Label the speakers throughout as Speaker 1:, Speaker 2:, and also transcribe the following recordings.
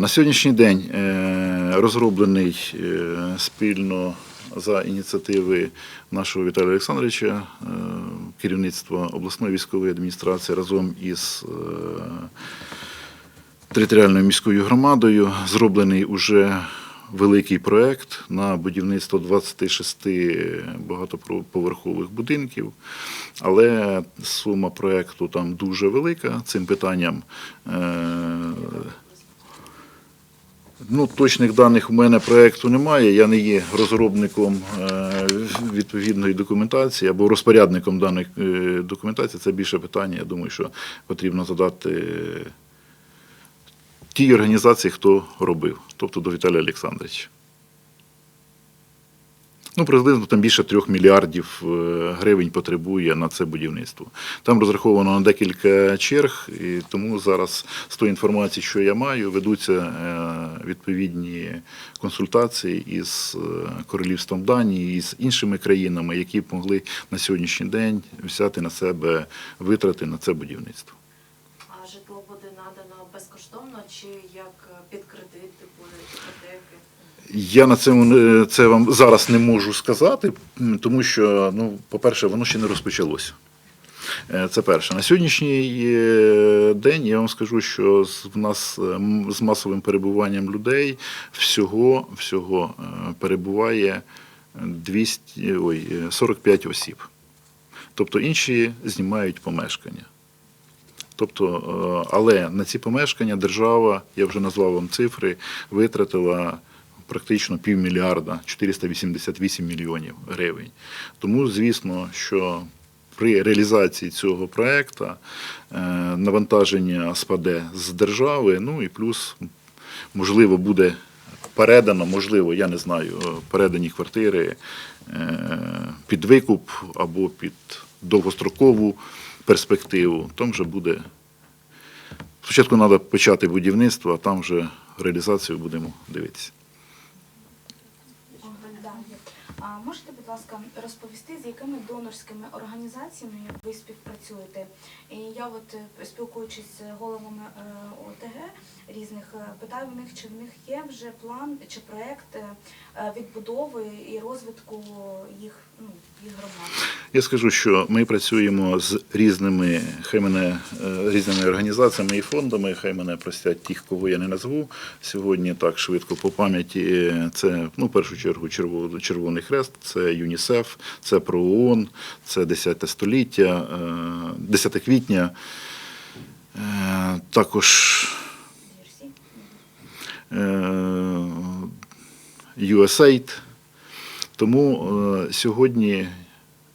Speaker 1: На сьогоднішній день е, розроблений е, спільно за ініціативи нашого Віталія Олександровича, е, керівництва обласної військової адміністрації разом із територіальною міською громадою зроблений уже великий проект на будівництво 26 багатоповерхових будинків. Але сума проекту там дуже велика. Цим питанням Ну, точних даних у мене проєкту немає. Я не є розробником е, відповідної документації або розпорядником даних документацій. документації. Це більше питання. Я думаю, що потрібно задати е, тій організації, хто робив, тобто до Віталія Олександровича. Ну, приблизно там більше трьох мільярдів е, гривень потребує на це будівництво. Там розраховано на декілька черг, і тому зараз з тої інформації, що я маю, ведуться е, відповідні консультації із е, королівством Данії і з іншими країнами, які б могли на сьогоднішній день взяти на себе витрати на це будівництво.
Speaker 2: А житло буде надано безкоштовно чи як під кредит, типу?
Speaker 1: Я на цьому це вам зараз не можу сказати, тому що, ну, по-перше, воно ще не розпочалося. Е, Це перше. На сьогоднішній е, день я вам скажу, що в нас е, з масовим перебуванням людей всього, всього перебуває 200, ой, е, 45 осіб. Тобто інші знімають помешкання. Тобто, але на ці помешкання держава, я вже назвав вам цифри, витратила практично півмільярда 488 мільйонів гривень. Тому, звісно, що при реалізації цього проекту е, навантаження спаде з держави, ну і плюс, можливо, буде передано, можливо, я не знаю, передані квартири е, під викуп або під довгострокову перспективу. Там вже буде. Спочатку треба почати будівництво, а там вже реалізацію будемо дивитися.
Speaker 3: Да. А можете, будь ласка, розповісти, з якими донорськими організаціями ви співпрацюєте? І я от е, спілкуючись з головами е, ОТГ різних, е, питаю в них, чи в них є вже план чи проект відбудови і розвитку їх, ну, їх громад.
Speaker 1: Я скажу, що ми працюємо з різними, хай мене різними організаціями і фондами, хай мене простять тих, кого я не назву сьогодні так швидко по пам'яті. Це ну, в першу чергу Черво- Червоний Хрест, це ЮНІСЕФ, це про ООН, це 10 століття, е, 10 квітня. Е, Також е, USAID. Тому е, сьогодні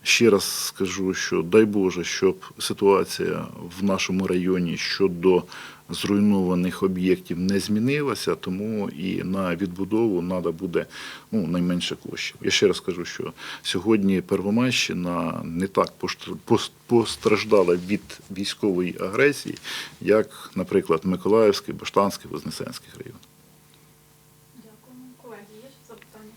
Speaker 1: ще раз скажу, що дай Боже, щоб ситуація в нашому районі щодо зруйнованих об'єктів не змінилася, тому і на відбудову треба буде ну, найменше коштів. Я ще раз кажу, що сьогодні Первомайщина не так постраждала від військової агресії, як, наприклад, Миколаївський, Баштанський, Вознесенський район.
Speaker 4: Колеги, є запитання?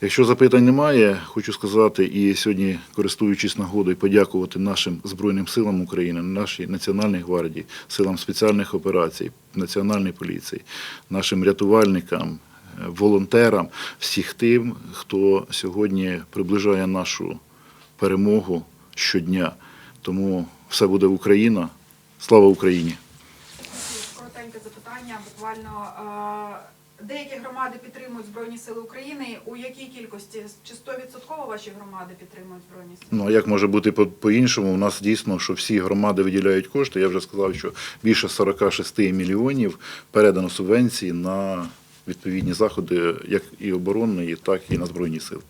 Speaker 1: Якщо запитань немає, хочу сказати і сьогодні, користуючись нагодою, подякувати нашим Збройним силам України, нашій Національній гвардії, силам спеціальних операцій, Національній поліції, нашим рятувальникам, е, волонтерам, всіх тим, хто сьогодні приближає нашу перемогу щодня. Тому все буде Україна. Слава Україні!
Speaker 4: Коротеньке запитання. Буквально е, деякі громади підтримують Збройні Сили України. У якій кількості? Чи 100% ваші громади підтримують Збройні Сили?
Speaker 1: Ну як може бути по- по-іншому? У нас дійсно, що всі громади виділяють кошти. Я вже сказав, що більше 46 мільйонів передано субвенції на відповідні заходи, як і оборонної, так і на збройні сили.